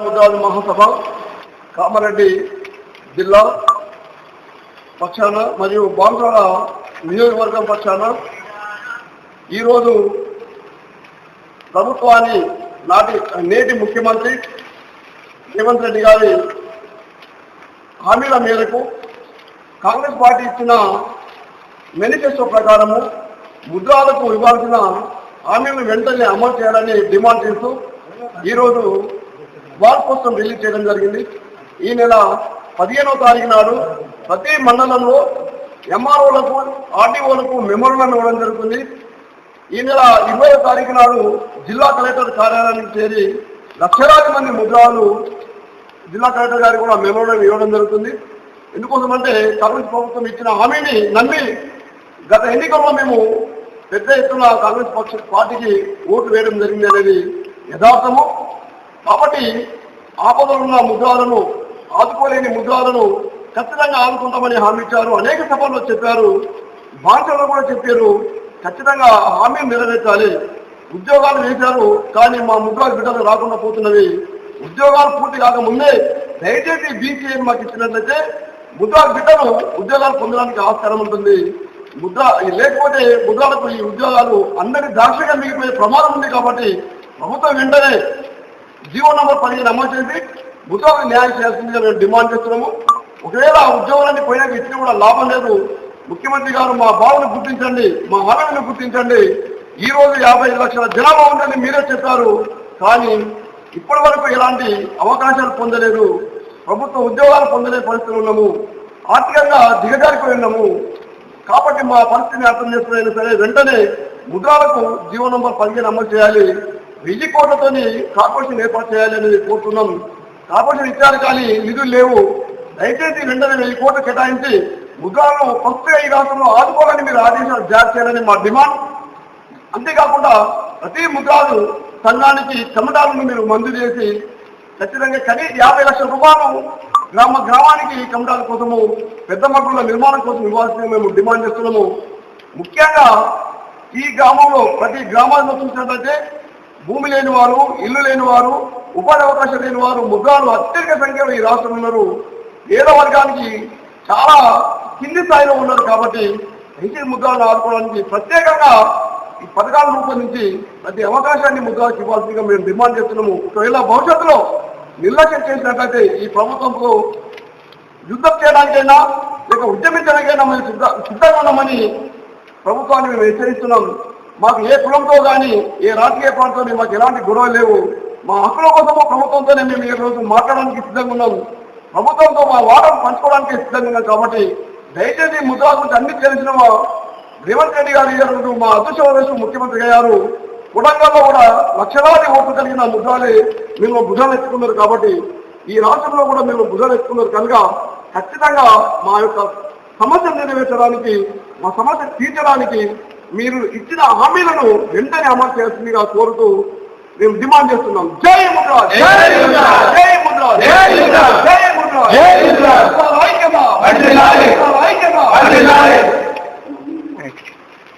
ముద్రాజు మహాసభ కామారెడ్డి జిల్లా పక్షాన మరియు బాంద్రాల నియోజకవర్గం పక్షాన ఈరోజు ప్రభుత్వాన్ని నాటి నేటి ముఖ్యమంత్రి రేవంత్ రెడ్డి గారి హామీల మేరకు కాంగ్రెస్ పార్టీ ఇచ్చిన మేనిఫెస్టో ప్రకారము ముద్రాలకు ఇవ్వాల్సిన హామీలను వెంటనే అమలు చేయాలని డిమాండ్ చేస్తూ ఈరోజు వాల్ పోస్టర్ రిలీజ్ చేయడం జరిగింది. ఈ నెల పదిహేనవ తారీఖు నాడు ప్రతి మండలంలో ఎంఆర్ఓలకు ఆర్టీఓలకు మెమోలను ఇవ్వడం జరుగుతుంది. ఈ నెల ఇరవై తారీఖు నాడు జిల్లా కలెక్టర్ కార్యాలయానికి చేరి లక్షలాది మంది ముద్రాలు జిల్లా కలెక్టర్ గారికి కూడా మెమోరం ఇవ్వడం జరుగుతుంది. ఎందుకోసమంటే కాంగ్రెస్ ప్రభుత్వం ఇచ్చిన హామీని నమ్మి గత ఎన్నికల్లో మేము పెద్ద ఎత్తున కాంగ్రెస్ పక్ష పార్టీకి ఓటు వేయడం జరిగింది అనేది యథార్థము. కాబట్టి ఆపదలు ఉన్న ముద్రాలను ఆదుకోలేని ముద్రాలను ఖచ్చితంగా ఆదుకుంటామని హామీ ఇచ్చారు అనేక సభల్లో చెప్పారు. భాషలో కూడా చెప్పారు. ఖచ్చితంగా హామీ నెరవేర్చాలి. ఉద్యోగాలు వేశారు కానీ మా ముద్రాలు బిడ్డలు రాకుండా పోతున్నవి. ఉద్యోగాలు పూర్తి కాకముందే దయచేసి బీసీఏ మాకు ఇచ్చినట్లయితే ముద్రా బిడ్డలు ఉద్యోగాలు పొందడానికి ఆస్కారం ఉంటుంది. ముద్ర లేకపోతే ముద్రాలకు ఈ ఉద్యోగాలు అందరి దాక్షగా మిగిలిపోయే ప్రమాదం ఉంది కాబట్టి ప్రభుత్వం వెంటనే జీవో నంబర్ పదిహేను అమలు చేసి ముద్రాలకు న్యాయం చేయాల్సిందిగా మేము డిమాండ్ చేస్తున్నాము. ఒకవేళ ఆ ఉద్యోగాలన్నీ పోయినాక ఇచ్చిన కూడా లాభం లేదు. ముఖ్యమంత్రి గారు మా బావును గుర్తించండి మా హామీని గుర్తించండి. ఈ రోజు యాభై ఐదు లక్షల జనాభా ఉందని మీరే చెప్పారు. కానీ ఇప్పటి వరకు ఎలాంటి అవకాశాలు పొందలేదు. ప్రభుత్వ ఉద్యోగాలు పొందలే పరిస్థితులు ఉన్నాము. ఆర్థికంగా దిగజారిపోయి ఉన్నాము. కాబట్టి మా పరిస్థితిని అర్థం చేసుకునే సరే వెంటనే ముద్రాలకు జీవో నంబర్ పదిహేను అమలు చేయాలి. వెయ్యి కోట్లతోని కార్పొరేషన్ ఏర్పాటు చేయాలని అనేది కోరుతున్నాం. కార్పొరేషన్ ఇచ్చారు కానీ నిధులు లేవు. దయచేసి వెంటనే వెయ్యి కోట్లు కేటాయించి ముద్రాలను ఫస్ట్ ఈ రాష్ట్రంలో ఆదుకోవాలని మీరు ఆదేశాలు జారీ చేయాలని మా డిమాండ్. అంతేకాకుండా ప్రతి ముద్రాలు సంఘానికి చెమటాలను మీరు మంజూరు చేసి ఖచ్చితంగా కనీ యాభై లక్షల రూపాయలు గ్రామ గ్రామానికి కమటాల కోసము పెద్ద మగ్గుల నిర్మాణం కోసం ఇవ్వాల్సింది మేము డిమాండ్ చేస్తున్నాము. ముఖ్యంగా ఈ గ్రామంలో ప్రతి గ్రామాన్ని చూసినట్లయితే భూమి లేని వారు ఇల్లు లేని వారు ఉపాధి అవకాశం లేని వారు ముద్రాలు అత్యధిక సంఖ్యలో ఈ రాష్ట్రంలో ఉన్నారు. పేద వర్గానికి చాలా కింది స్థాయిలో ఉన్నారు కాబట్టి ఎన్టీ ముద్రాలను ఆదుకోవడానికి ప్రత్యేకంగా ఈ పథకాలను రూపొందించి ప్రతి అవకాశాన్ని ముద్రాలకు ఇవ్వాల్సిందిగా మేము డిమాండ్ చేస్తున్నాము. ఒకవేళ భవిష్యత్తులో నిర్లక్ష్యం చేసినట్లయితే ఈ ప్రభుత్వంతో యుద్ధం చేయడానికైనా లేక ఉద్యమించడానికైనా మేము సిద్ధ సిద్ధంగా ఉన్నామని ప్రభుత్వాన్ని మేము హెచ్చరిస్తున్నాం. మాకు ఏ కులంతో కానీ ఏ రాజకీయ ప్రాంతంలో మాకు ఎలాంటి గొడవ లేవు. మా హక్కుల కోసమో ప్రభుత్వంతోనే మేము ఈ రోజు మాట్లాడడానికి సిద్ధంగా ఉన్నాము. ప్రభుత్వంతో మా వాటం పంచుకోవడానికి సిద్ధంగా ఉన్నాం కాబట్టి దయచేసి ముద్రా గురించి అన్ని తెలిసిన మా రేవంత్ రెడ్డి గారు ఈరోజు మా అదృష్టవరేష్ ముఖ్యమంత్రి అయ్యారు. కొడంగల్లో కూడా లక్షలాది ఓట్లు కలిగిన ముద్రాలే మేము భుజాలు ఎత్తుకున్నారు కాబట్టి ఈ రాష్ట్రంలో కూడా మేము భుజాలు ఎత్తుకున్నారు కనుక ఖచ్చితంగా మా యొక్క సమస్య నెరవేర్చడానికి మా సమస్య తీర్చడానికి మీరు ఇచ్చిన హామీలను వెంటనే అమలు చేయాల్సిందిగా కోరుతూ మేము డిమాండ్ చేస్తున్నాం జై ముద్ర జై ముద్ర! జై ముద్ర జై